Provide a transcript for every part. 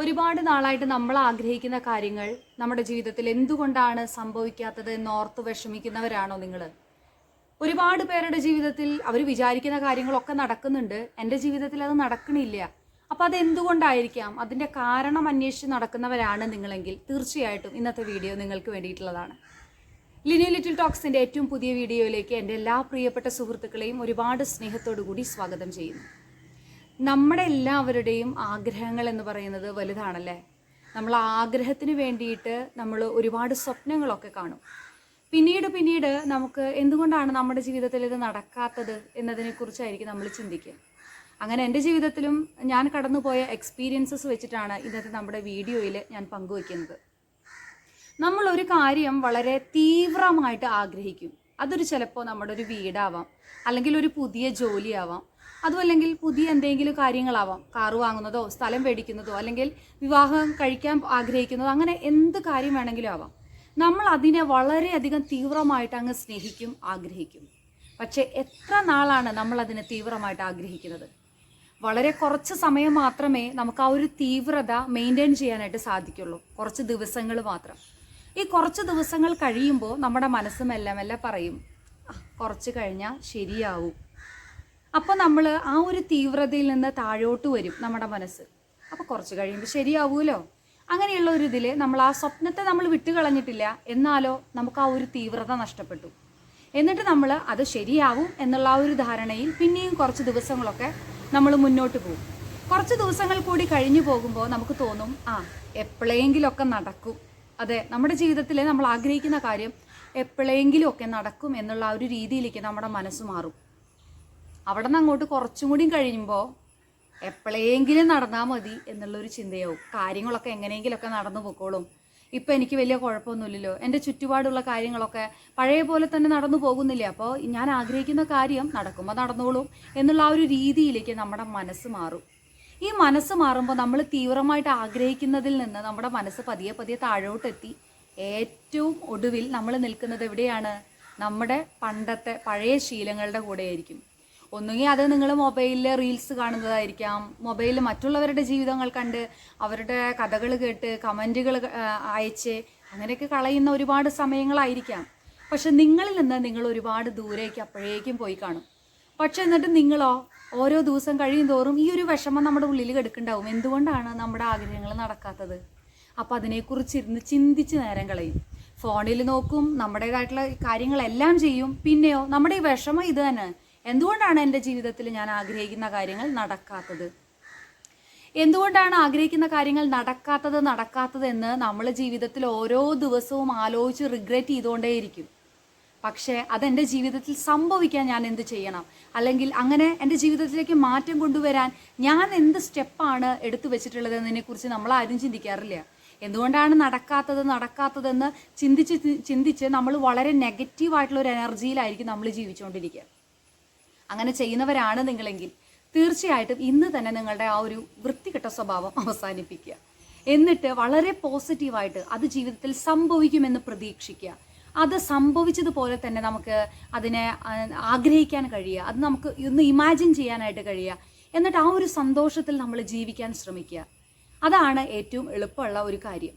ഒരുപാട് നാളായിട്ട് നമ്മൾ ആഗ്രഹിക്കുന്ന കാര്യങ്ങൾ നമ്മുടെ ജീവിതത്തിൽ എന്തുകൊണ്ടാണ് സംഭവിക്കാത്തത് എന്ന് ഓർത്ത് വിഷമിക്കുന്നവരാണോ നിങ്ങൾ? ഒരുപാട് പേരുടെ ജീവിതത്തിൽ അവർ വിചാരിക്കുന്ന കാര്യങ്ങളൊക്കെ നടക്കുന്നുണ്ട്. എന്റെ ജീവിതത്തിൽ അത് നടക്കണില്ല. അപ്പം അത് എന്തുകൊണ്ടായിരിക്കാം അതിന്റെ കാരണം അന്വേഷിച്ച് നടക്കുന്നവരാണ് നിങ്ങളെങ്കിൽ തീർച്ചയായിട്ടും ഇന്നത്തെ വീഡിയോ നിങ്ങൾക്ക് വേണ്ടിയിട്ടുള്ളതാണ്. ലിനി ലിറ്റിൽ ടോക്സിന്റെ ഏറ്റവും പുതിയ വീഡിയോയിലേക്ക് എന്റെ എല്ലാ പ്രിയപ്പെട്ട സുഹൃത്തുക്കളെയും ഒരുപാട് സ്നേഹത്തോടു കൂടി സ്വാഗതം ചെയ്യുന്നു. നമ്മുടെ എല്ലാവരുടെയും ആഗ്രഹങ്ങൾ എന്ന് പറയുന്നത് വലുതാണല്ലേ? നമ്മൾ ആഗ്രഹത്തിന് വേണ്ടിയിട്ട് നമ്മൾ ഒരുപാട് സ്വപ്നങ്ങളൊക്കെ കാണും. പിന്നീട് പിന്നീട് നമുക്ക് എന്തുകൊണ്ടാണ് നമ്മുടെ ജീവിതത്തിൽ ഇത് നടക്കാത്തത് എന്നതിനെക്കുറിച്ചായിരിക്കും നമ്മൾ ചിന്തിക്കുക. അങ്ങനെ എന്റെ ജീവിതത്തിലും ഞാൻ കടന്നുപോയ എക്സ്പീരിയൻസസ് വെച്ചിട്ടാണ് ഇന്നത്തെ നമ്മുടെ വീഡിയോയിൽ ഞാൻ പങ്കുവയ്ക്കുന്നത്. നമ്മൾ ഒരു കാര്യം വളരെ തീവ്രമായിട്ട് ആഗ്രഹിക്കും. അതൊരു ചിലപ്പോൾ നമ്മുടെ ഒരു വീടാവാം അല്ലെങ്കിൽ ഒരു പുതിയ ജോലിയാവാം അതും അല്ലെങ്കിൽ പുതിയ എന്തെങ്കിലും കാര്യങ്ങളാവാം. കാറ് വാങ്ങുന്നതോ സ്ഥലം മേടിക്കുന്നതോ അല്ലെങ്കിൽ വിവാഹം കഴിക്കാൻ ആഗ്രഹിക്കുന്നതോ അങ്ങനെ എന്ത് കാര്യം വേണമെങ്കിലും ആവാം. നമ്മൾ അതിനെ വളരെയധികം തീവ്രമായിട്ട് അങ്ങ് സ്നേഹിക്കും ആഗ്രഹിക്കും. പക്ഷേ എത്ര നാളാണ് നമ്മൾ അതിനെ തീവ്രമായിട്ട് ആഗ്രഹിക്കുന്നത്? വളരെ കുറച്ച് സമയം മാത്രമേ നമുക്ക് ആ ഒരു തീവ്രത മെയിന്റെയിൻ ചെയ്യാനായിട്ട് സാധിക്കുള്ളൂ. കുറച്ച് ദിവസങ്ങൾ മാത്രം. ഈ കുറച്ച് ദിവസങ്ങൾ കഴിയുമ്പോൾ നമ്മുടെ മനസ്സ് മെല്ലെ മെല്ലെ പറയും കുറച്ച് കഴിഞ്ഞാൽ ശരിയാവും. അപ്പോൾ നമ്മൾ ആ ഒരു തീവ്രതയിൽ നിന്ന് താഴോട്ട് വരും നമ്മുടെ മനസ്സ്. അപ്പോൾ കുറച്ച് കഴിയുമ്പോൾ ശരിയാവുമല്ലോ അങ്ങനെയുള്ള ഒരു ഇതിൽ നമ്മൾ ആ സ്വപ്നത്തെ നമ്മൾ വിട്ടുകളഞ്ഞിട്ടില്ല എന്നാലോ നമുക്ക് ആ ഒരു തീവ്രത നഷ്ടപ്പെട്ടു. എന്നിട്ട് നമ്മൾ അത് ശരിയാവും എന്നുള്ള ആ ഒരു ധാരണയിൽ പിന്നെയും കുറച്ച് ദിവസങ്ങളൊക്കെ നമ്മൾ മുന്നോട്ട് പോകും. കുറച്ച് ദിവസങ്ങൾ കൂടി കഴിഞ്ഞു പോകുമ്പോൾ നമുക്ക് തോന്നും ആ എപ്പോഴെങ്കിലുമൊക്കെ നടക്കും. അതെ നമ്മുടെ ജീവിതത്തിൽ നമ്മൾ ആഗ്രഹിക്കുന്ന കാര്യം എപ്പോഴെങ്കിലുമൊക്കെ നടക്കും എന്നുള്ള ആ ഒരു രീതിയിലേക്ക് നമ്മുടെ മനസ്സ് മാറും. അവിടെ നിന്ന് അങ്ങോട്ട് കുറച്ചും കൂടി കഴിയുമ്പോൾ എപ്പോഴെങ്കിലും നടന്നാൽ മതി എന്നുള്ളൊരു ചിന്തയാവും. കാര്യങ്ങളൊക്കെ എങ്ങനെയെങ്കിലുമൊക്കെ നടന്നു പോക്കോളും. ഇപ്പം എനിക്ക് വലിയ കുഴപ്പമൊന്നുമില്ലല്ലോ. എന്റെ ചുറ്റുപാടുള്ള കാര്യങ്ങളൊക്കെ പഴയ പോലെ തന്നെ നടന്നു പോകുന്നില്ല? അപ്പോൾ ഞാൻ ആഗ്രഹിക്കുന്ന കാര്യം നടക്കുമ്പോൾ നടന്നോളും എന്നുള്ള ആ ഒരു രീതിയിലേക്ക് നമ്മുടെ മനസ്സ് മാറും. ഈ മനസ്സ് മാറുമ്പോൾ നമ്മൾ തീവ്രമായിട്ട് ആഗ്രഹിക്കുന്നതിൽ നിന്ന് നമ്മുടെ മനസ്സ് പതിയെ പതിയെ താഴോട്ടെത്തി ഏറ്റവും ഒടുവിൽ നമ്മൾ നിൽക്കുന്നത് എവിടെയാണ്? നമ്മുടെ പണ്ടത്തെ പഴയ ശീലങ്ങളുടെ കൂടെയായിരിക്കും. ഒന്നുകിൽ അത് നിങ്ങൾ മൊബൈലിൽ റീൽസ് കാണുന്നതായിരിക്കാം. മൊബൈലിൽ മറ്റുള്ളവരുടെ ജീവിതങ്ങൾ കണ്ട് അവരുടെ കഥകൾ കേട്ട് കമന്റുകൾ അയച്ച് അങ്ങനെയൊക്കെ കളയുന്ന ഒരുപാട് സമയങ്ങളായിരിക്കാം. പക്ഷെ നിങ്ങളിൽ നിന്ന് നിങ്ങൾ ഒരുപാട് ദൂരേക്ക് അപ്പോഴേക്കും പോയി കാണും. പക്ഷെ എന്നിട്ട് നിങ്ങളോ ഓരോ ദിവസം കഴിയും തോറും ഈ ഒരു വിഷമം നമ്മുടെ ഉള്ളിൽ കെടുക്കുന്നുണ്ടാവും എന്തുകൊണ്ടാണ് നമ്മുടെ ആഗ്രഹങ്ങൾ നടക്കാത്തത്? അപ്പോൾ അതിനെക്കുറിച്ച് ഇരുന്ന് ചിന്തിച്ച് നേരം കളയും. ഫോണിൽ നോക്കും നമ്മുടേതായിട്ടുള്ള കാര്യങ്ങളെല്ലാം ചെയ്യും. പിന്നെയോ നമ്മുടെ ഈ വിഷമം ഇത് തന്നെ. എന്തുകൊണ്ടാണ് എന്റെ ജീവിതത്തിൽ ഞാൻ ആഗ്രഹിക്കുന്ന കാര്യങ്ങൾ നടക്കാത്തത്? എന്തുകൊണ്ടാണ് ആഗ്രഹിക്കുന്ന കാര്യങ്ങൾ നടക്കാത്തത് നടക്കാത്തത് എന്ന് നമ്മൾ ജീവിതത്തിൽ ഓരോ ദിവസവും ആലോചിച്ച് റിഗ്രറ്റ് ചെയ്തുകൊണ്ടേയിരിക്കും. പക്ഷേ അതെന്റെ ജീവിതത്തിൽ സംഭവിക്കാൻ ഞാൻ എന്ത് ചെയ്യണം? അല്ലെങ്കിൽ അങ്ങനെ എന്റെ ജീവിതത്തിലേക്ക് മാറ്റം കൊണ്ടുവരാൻ ഞാൻ എന്ത് സ്റ്റെപ്പാണ് എടുത്തു വെച്ചിട്ടുള്ളത് എന്നതിനെക്കുറിച്ച് നമ്മൾ ആരും ചിന്തിക്കാറില്ല. എന്തുകൊണ്ടാണ് നടക്കാത്തത് നടക്കാത്തതെന്ന് ചിന്തിച്ച് ചിന്തിച്ച് നമ്മൾ വളരെ നെഗറ്റീവായിട്ടുള്ള ഒരു എനർജിയിലായിരിക്കും നമ്മൾ ജീവിച്ചുകൊണ്ടിരിക്കുക. അങ്ങനെ ചെയ്യുന്നവരാണ് നിങ്ങളെങ്കിൽ തീർച്ചയായിട്ടും ഇന്ന് തന്നെ നിങ്ങളുടെ ആ ഒരു വൃത്തികെട്ട സ്വഭാവം അവസാനിപ്പിക്കുക. എന്നിട്ട് വളരെ പോസിറ്റീവായിട്ട് അത് ജീവിതത്തിൽ സംഭവിക്കുമെന്ന് പ്രതീക്ഷിക്കുക. അത് സംഭവിച്ചതുപോലെ തന്നെ നമുക്ക് അതിനെ ആഗ്രഹിക്കാൻ കഴിയുക. അത് നമുക്ക് ഒന്ന് ഇമാജിൻ ചെയ്യാനായിട്ട് കഴിയുക. എന്നിട്ട് ആ ഒരു സന്തോഷത്തിൽ നമ്മൾ ജീവിക്കാൻ ശ്രമിക്കുക. അതാണ് ഏറ്റവും എളുപ്പമുള്ള ഒരു കാര്യം.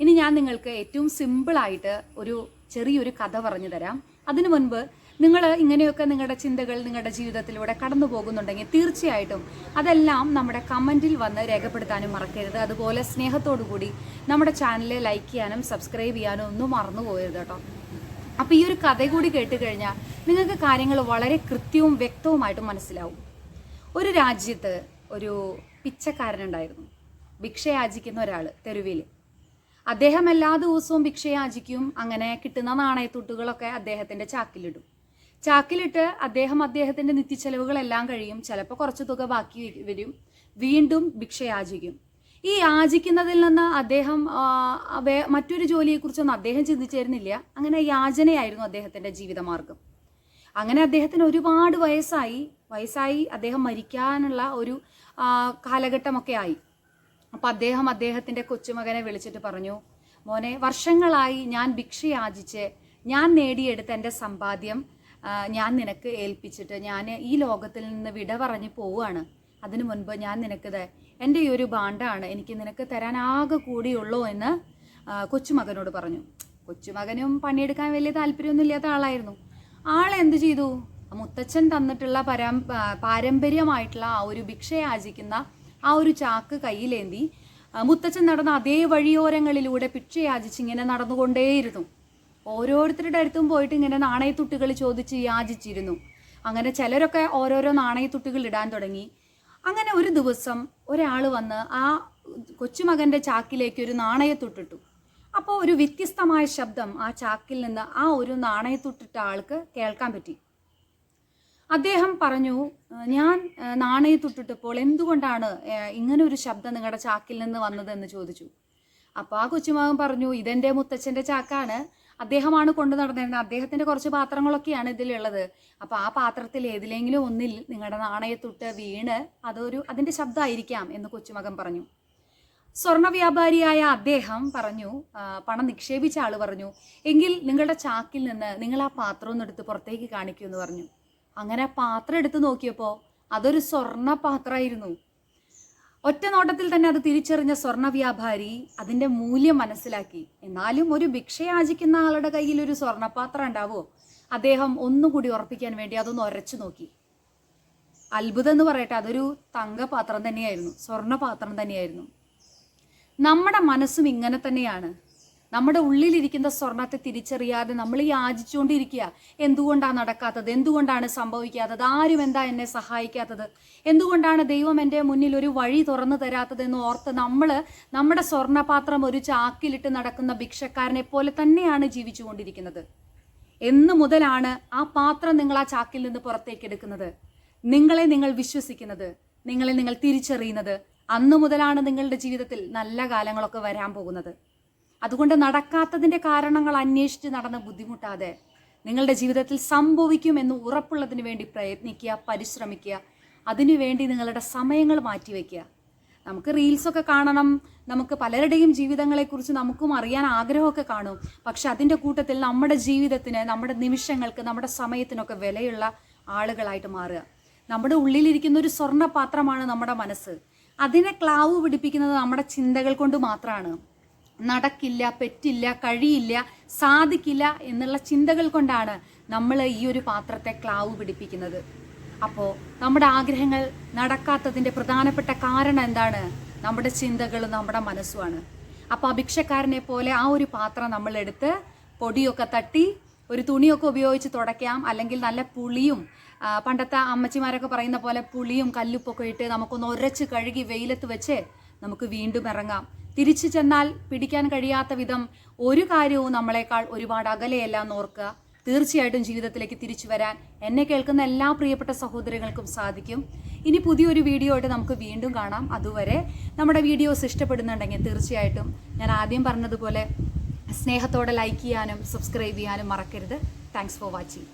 ഇനി ഞാൻ നിങ്ങൾക്ക് ഏറ്റവും സിമ്പിളായിട്ട് ഒരു ചെറിയൊരു കഥ പറഞ്ഞു തരാം. അതിനു മുൻപ് നിങ്ങൾ ഇങ്ങനെയൊക്കെ നിങ്ങളുടെ ചിന്തകൾ നിങ്ങളുടെ ജീവിതത്തിലൂടെ കടന്നു പോകുന്നുണ്ടെങ്കിൽ തീർച്ചയായിട്ടും അതെല്ലാം നമ്മുടെ കമന്റിൽ വന്ന് രേഖപ്പെടുത്താനും മറക്കരുത്. അതുപോലെ കൂടി നമ്മുടെ ചാനൽ ലൈക്ക് ചെയ്യാനും സബ്സ്ക്രൈബ് ചെയ്യാനും ഒന്നും മറന്നു പോയരുത് കേട്ടോ. അപ്പോൾ ഈ ഒരു കഥ കൂടി കേട്ട് കഴിഞ്ഞാൽ നിങ്ങൾക്ക് കാര്യങ്ങൾ വളരെ കൃത്യവും വ്യക്തവുമായിട്ട് മനസ്സിലാവും. ഒരു രാജ്യത്ത് ഒരു പിച്ചക്കാരനുണ്ടായിരുന്നു. ഭിക്ഷ യാചിക്കുന്ന ഒരാൾ തെരുവിൽ അദ്ദേഹം എല്ലാ ദിവസവും ഭിക്ഷ യാചിക്കും അങ്ങനെ കിട്ടുന്ന നാണയത്തുട്ടുകളൊക്കെ അദ്ദേഹത്തിന്റെ ചാക്കിലിടും. ചാക്കിലിട്ട് അദ്ദേഹം അദ്ദേഹത്തിന്റെ നിത്യച്ചെലവുകളെല്ലാം കഴിയും. ചിലപ്പോൾ കുറച്ച് തുക ബാക്കി വരും. വീണ്ടും ഭിക്ഷ യാചിക്കും ഈ യാചിക്കുന്നതിൽ നിന്ന് അദ്ദേഹം മറ്റൊരു ജോലിയെക്കുറിച്ചൊന്നും അദ്ദേഹം ചിന്തിച്ചിരുന്നില്ല. അങ്ങനെ യാചനയായിരുന്നു അദ്ദേഹത്തിന്റെ ജീവിതമാർഗം. അങ്ങനെ അദ്ദേഹത്തിന് ഒരുപാട് വയസ്സായി. വയസ്സായി അദ്ദേഹം മരിക്കാനുള്ള ഒരു കാലഘട്ടമൊക്കെ ആയി. അപ്പം അദ്ദേഹം അദ്ദേഹത്തിന്റെ കൊച്ചുമകനെ വിളിച്ചിട്ട് പറഞ്ഞു മോനെ വർഷങ്ങളായി ഞാൻ ഭിക്ഷ യാചിച്ച് ഞാൻ നേടിയെടുത്ത എന്റെ സമ്പാദ്യം ഞാൻ നിനക്ക് ഏൽപ്പിച്ചിട്ട് ഞാൻ ഈ ലോകത്തിൽ നിന്ന് വിട പറഞ്ഞ് പോവുകയാണ്. അതിനു മുൻപ് ഞാൻ നിനക്കിത് എന്റെ ഈ ഒരു ബാണ്ടാണ് എനിക്ക് നിനക്ക് തരാനാകെ കൂടിയുള്ളൂ എന്ന് കൊച്ചുമകനോട് പറഞ്ഞു. കൊച്ചുമകനും പണിയെടുക്കാൻ വലിയ താല്പര്യമൊന്നും ഇല്ലാത്ത ആളായിരുന്നു ആളെന്ത് ചെയ്തു? മുത്തച്ഛൻ തന്നിട്ടുള്ള പരം പാരമ്പര്യമായിട്ടുള്ള ആ ഒരു ഭിക്ഷയാചിക്കുന്ന ആ ഒരു ചാക്ക് കയ്യിലേന്തി മുത്തച്ഛൻ നടന്ന അതേ വഴിയോരങ്ങളിലൂടെ ഭിക്ഷ യാചിച്ച് ഇങ്ങനെ നടന്നുകൊണ്ടേയിരുന്നു. ഓരോരുത്തരുടെ അടുത്തും പോയിട്ട് ഇങ്ങനെ നാണയത്തുട്ടുകൾ ചോദിച്ച് യാചിച്ചിരുന്നു. അങ്ങനെ ചിലരൊക്കെ ഓരോരോ നാണയത്തുട്ടുകൾ ഇടാൻ തുടങ്ങി. അങ്ങനെ ഒരു ദിവസം ഒരാൾ വന്ന് ആ കൊച്ചുമകന്റെ ചാക്കിലേക്ക് ഒരു നാണയത്തുട്ടിട്ടു. അപ്പോൾ ഒരു വ്യത്യസ്തമായ ശബ്ദം ആ ചാക്കിൽ നിന്ന് ആ ഒരു നാണയത്തുട്ടിട്ട ആൾക്ക് കേൾക്കാൻ പറ്റി. അദ്ദേഹം പറഞ്ഞു ഞാൻ നാണയത്തുട്ടിട്ടപ്പോൾ എന്തുകൊണ്ടാണ് ഇങ്ങനെ ഒരു ശബ്ദം നിങ്ങളുടെ ചാക്കിൽ നിന്ന് വന്നതെന്ന് ചോദിച്ചു. അപ്പോൾ ആ കൊച്ചുമകൻ പറഞ്ഞു ഇതെന്റെ മുത്തച്ഛന്റെ ചാക്കാണ്. അദ്ദേഹമാണ് കൊണ്ടു നടന്നിരുന്നത്. അദ്ദേഹത്തിന്റെ കുറച്ച് പാത്രങ്ങളൊക്കെയാണ് ഇതിലുള്ളത്. അപ്പോൾ ആ പാത്രത്തിൽ ഏതിലെങ്കിലും ഒന്നിൽ നിങ്ങളുടെ നാണയത്തൊട്ട് വീണ് അതൊരു അതിന്റെ ശബ്ദമായിരിക്കാം എന്ന് കൊച്ചുമകൻ പറഞ്ഞു. സ്വർണ വ്യാപാരിയായ അദ്ദേഹം പറഞ്ഞു പണം നിക്ഷേപിച്ച ആൾ പറഞ്ഞു എങ്കിൽ നിങ്ങളുടെ ചാക്കിൽ നിന്ന് നിങ്ങൾ ആ പാത്രം ഒന്ന് എടുത്ത് പുറത്തേക്ക് കാണിക്കൂ എന്ന് പറഞ്ഞു. അങ്ങനെ ആ പാത്രം എടുത്ത് നോക്കിയപ്പോൾ അതൊരു സ്വർണ പാത്രമായിരുന്നു. ഒറ്റ നോട്ടത്തിൽ തന്നെ അത് തിരിച്ചറിഞ്ഞ സ്വർണ വ്യാപാരി അതിന്റെ മൂല്യം മനസ്സിലാക്കി. എന്നാലും ഒരു ഭിക്ഷയാചിക്കുന്ന ആളുടെ കയ്യിൽ ഒരു സ്വർണപാത്രം ഉണ്ടാവുമോ അദ്ദേഹം ഒന്നുകൂടി ഉറപ്പിക്കാൻ വേണ്ടി അതൊന്ന് ഉരച്ചു നോക്കി. അത്ഭുതം എന്ന് പറയട്ടെ അതൊരു തങ്കപാത്രം തന്നെയായിരുന്നു സ്വർണപാത്രം തന്നെയായിരുന്നു. നമ്മുടെ മനസ്സും ഇങ്ങനെ തന്നെയാണ്. നമ്മുടെ ഉള്ളിലിരിക്കുന്ന സ്വർണത്തെ തിരിച്ചറിയാതെ നമ്മൾ യാചിച്ചുകൊണ്ടിരിക്കുക. എന്തുകൊണ്ടാണ് നടക്കാത്തത്? എന്തുകൊണ്ടാണ് സംഭവിക്കാത്തത്? ആരും എന്താ എന്നെ സഹായിക്കാത്തത്? എന്തുകൊണ്ടാണ് ദൈവം എന്റെ മുന്നിൽ ഒരു വഴി തുറന്നു തരാത്തത് എന്ന് ഓർത്ത് നമ്മൾ നമ്മുടെ സ്വർണപാത്രം ഒരു ചാക്കിലിട്ട് നടക്കുന്ന ഭിക്ഷക്കാരനെ പോലെ തന്നെയാണ് ജീവിച്ചുകൊണ്ടിരിക്കുന്നത്. എന്ന് മുതലാണ് ആ പാത്രം നിങ്ങൾ ആ ചാക്കിൽ നിന്ന് പുറത്തേക്ക് എടുക്കുന്നത്. നിങ്ങളെ നിങ്ങൾ വിശ്വസിക്കുന്നത്. നിങ്ങളെ നിങ്ങൾ തിരിച്ചറിയുന്നത്. അന്നു മുതലാണ് നിങ്ങളുടെ ജീവിതത്തിൽ നല്ല കാലങ്ങളൊക്കെ വരാൻ പോകുന്നത്. അതുകൊണ്ട് നടക്കാത്തതിന്റെ കാരണങ്ങൾ അന്വേഷിച്ച് നടന്ന് ബുദ്ധിമുട്ടാതെ നിങ്ങളുടെ ജീവിതത്തിൽ സംഭവിക്കുമെന്ന് ഉറപ്പുള്ളതിന് വേണ്ടി പ്രയത്നിക്കുക പരിശ്രമിക്കുക. അതിനുവേണ്ടി നിങ്ങളുടെ സമയങ്ങൾ മാറ്റിവെക്കുക നമുക്ക് റീൽസൊക്കെ കാണണം. നമുക്ക് പലരുടെയും ജീവിതങ്ങളെക്കുറിച്ച് നമുക്കും അറിയാൻ ആഗ്രഹമൊക്കെ കാണും. പക്ഷെ അതിന്റെ കൂട്ടത്തിൽ നമ്മുടെ ജീവിതത്തിന് നമ്മുടെ നിമിഷങ്ങൾക്ക് നമ്മുടെ സമയത്തിനൊക്കെ വിലയുള്ള ആളുകളായിട്ട് മാറുക. നമ്മുടെ ഉള്ളിലിരിക്കുന്ന ഒരു സ്വർണ പാത്രമാണ് നമ്മുടെ മനസ്സ്. അതിനെ ക്ലാവ് പിടിപ്പിക്കുന്നത് നമ്മുടെ ചിന്തകൾ കൊണ്ട് മാത്രമാണ്. നടക്കില്ല പറ്റില്ല കഴിയില്ല സാധിക്കില്ല എന്നുള്ള ചിന്തകൾ കൊണ്ടാണ് നമ്മൾ ഈ ഒരു പാത്രത്തെ ക്ലാവ് പിടിപ്പിക്കുന്നത്. അപ്പോൾ നമ്മുടെ ആഗ്രഹങ്ങൾ നടക്കാത്തതിന്റെ പ്രധാനപ്പെട്ട കാരണം എന്താണ്? നമ്മുടെ ചിന്തകളും നമ്മുടെ മനസ്സുമാണ്. അപ്പോൾ അഭിക്ഷക്കാരനെ പോലെ ആ ഒരു പാത്രം നമ്മളെടുത്ത് പൊടിയൊക്കെ തട്ടി ഒരു തുണിയൊക്കെ ഉപയോഗിച്ച് തുടയ്ക്കാം. അല്ലെങ്കിൽ നല്ല പുളിയും പണ്ടത്തെ അമ്മച്ചിമാരൊക്കെ പറയുന്ന പോലെ പുളിയും കല്ലുപ്പൊക്കെ ഇട്ട് നമുക്കൊന്ന് ഉരച്ച് കഴുകി വെയിലത്ത് വെച്ച് നമുക്ക് വീണ്ടും ഇറങ്ങാം. തിരിച്ചു ചെന്നാൽ പിടിക്കാൻ കഴിയാത്ത വിധം ഒരു കാര്യവും നമ്മളെക്കാൾ ഒരുപാട് അകലെയല്ല എന്നോർക്കുക തീർച്ചയായിട്ടും ജീവിതത്തിലേക്ക് തിരിച്ചു വരാൻ എന്നെ കേൾക്കുന്ന എല്ലാ പ്രിയപ്പെട്ട സഹോദരങ്ങൾക്കും സാധിക്കും. ഇനി പുതിയൊരു വീഡിയോ ആയിട്ട് നമുക്ക് വീണ്ടും കാണാം. അതുവരെ നമ്മുടെ വീഡിയോസ് ഇഷ്ടപ്പെടുന്നുണ്ടെങ്കിൽ തീർച്ചയായിട്ടും ഞാൻ ആദ്യം പറഞ്ഞതുപോലെ സ്നേഹത്തോടെ ലൈക്ക് ചെയ്യാനും സബ്സ്ക്രൈബ് ചെയ്യാനും മറക്കരുത്. Thanks for watching